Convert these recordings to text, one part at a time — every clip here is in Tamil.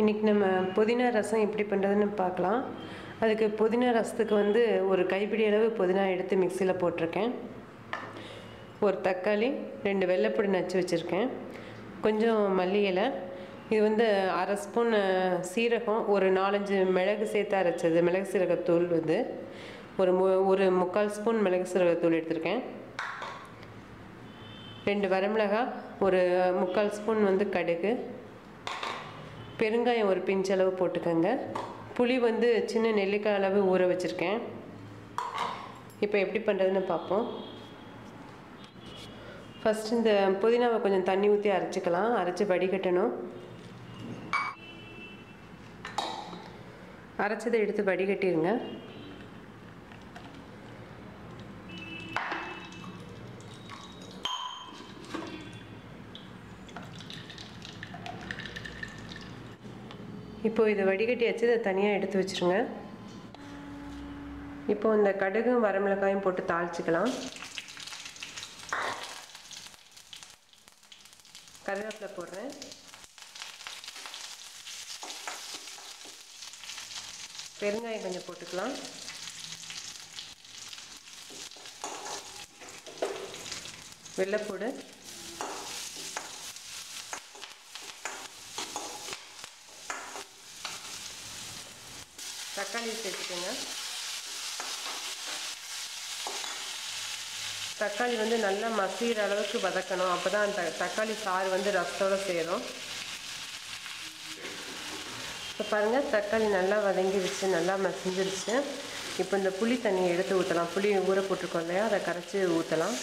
இன்றைக்கி நம்ம புதினா ரசம் எப்படி பண்ணுறதுன்னு பார்க்கலாம். அதுக்கு புதினா ரசத்துக்கு வந்து ஒரு கைப்பிடி அளவு புதினா எடுத்து மிக்சியில் போட்டிருக்கேன். ஒரு தக்காளி ரெண்டு வெள்ளைப்பொடி நச்சு வச்சுருக்கேன். கொஞ்சம் மல்லி இலை. இது வந்து அரை ஸ்பூன் சீரகம் ஒரு நாலஞ்சு மிளகு சேர்த்து அரைச்சது. மிளகு சீரகத்தூள் வந்து. ஒரு மு ஒரு முக்கால் ஸ்பூன் மிளகு சீரகத்தூள் எடுத்திருக்கேன். ரெண்டு வரமிளகாய் ஒரு முக்கால் ஸ்பூன் வந்து கடுகு. பெருங்காயம் ஒரு பிஞ்ச் அளவு போட்டுக்கோங்க. புளி வந்து சின்ன நெல்லிக்காய் அளவு ஊற வச்சுருக்கேன். இப்போ எப்படி பண்ணுறதுன்னு பார்ப்போம். ஃபஸ்ட் இந்த புதினாவை கொஞ்சம் தண்ணி ஊற்றி அரைச்சிக்கலாம். அரைச்சி வடிகட்டணும். அரைச்சதை எடுத்து வடிகட்டிடுங்க இப்போ இதை வடிகட்டியாச்சு இதை தனியாக எடுத்து வச்சுருங்க. இப்போ இந்த கடுகும் வரமிளகாயும் போட்டு தாளிச்சிக்கலாம். கருவேப்பிலை போடுறேன். பெருங்காயம் கொஞ்சம் போட்டுக்கலாம். வெள்ளைப்பூடு. தக்காளி சேர்த்துக்கோங்க தக்காளி வந்து நல்லா மசிகிற அளவுக்கு வதக்கணும். அப்போ தான் அந்த தக்காளி சாறு வந்து ரசத்தோடு சேரும். இப்போ பாருங்கள் தக்காளி நல்லா வதங்கிருச்சு நல்லா மசிஞ்சிருச்சு. இப்போ இந்த புளி தண்ணியை எடுத்து ஊற்றலாம் புளி ஊற போட்டிருக்கோம் இல்லையா? அதை கரைச்சி ஊற்றலாம்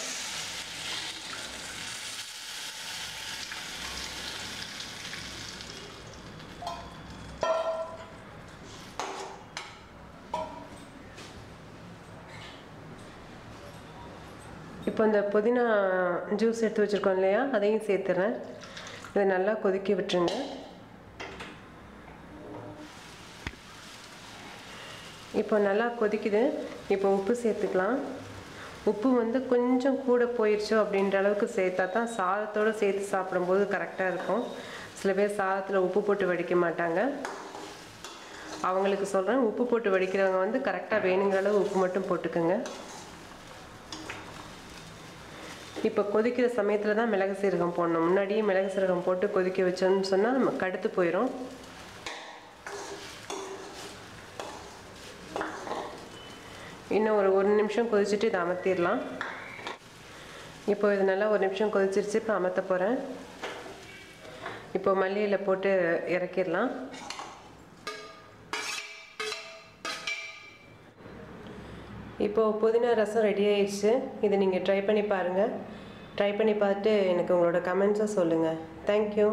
இப்போ இந்த புதினா ஜூஸ் எடுத்து வச்சுருக்கோம் இல்லையா? அதையும் சேர்த்துறேன். இதை நல்லா கொதிக்க விட்டுருங்க. இப்போ நல்லா கொதிக்குது. இப்போ உப்பு சேர்த்துக்கலாம். உப்பு வந்து கொஞ்சம் கூட போயிடுச்சோ அப்படின்ற அளவுக்கு சேர்த்தா தான் சாதத்தோடு சேர்த்து சாப்பிடும்போது கரெக்டாக இருக்கும். சில பேர் சாதத்தில் உப்பு போட்டு வடிக்க மாட்டாங்க. அவங்களுக்கு சொல்கிறேன் உப்பு போட்டு வடிக்கிறவங்க வந்து கரெக்டாக வேணுங்கிற அளவு உப்பு மட்டும் போட்டுக்கோங்க. இப்போ கொதிக்கிற சமயத்தில் தான் மிளகு சீரகம் போடணும். முன்னாடியே மிளகு சீரகம் போட்டு கொதிக்க வச்சோம்னு சொன்னால் நம்ம கடுத்து போயிடும் இன்னும் ஒரு ஒரு நிமிஷம் கொதிச்சுட்டு இதை அமர்த்திடலாம். இப்போ இது நல்லா ஒரு நிமிஷம் கொதிச்சிருச்சு இப்போ அமர்த்த போகிறேன் இப்போ மல்லியில் போட்டு இறக்கிடலாம். இப்போது புதினா ரசம் ரெடி ஆயிடுச்சு. இதை நீங்கள் ட்ரை பண்ணி பாருங்கள் ட்ரை பண்ணி பார்த்துட்டு எனக்கு உங்களோட கமெண்ட்ஸை சொல்லுங்கள் தேங்க்யூ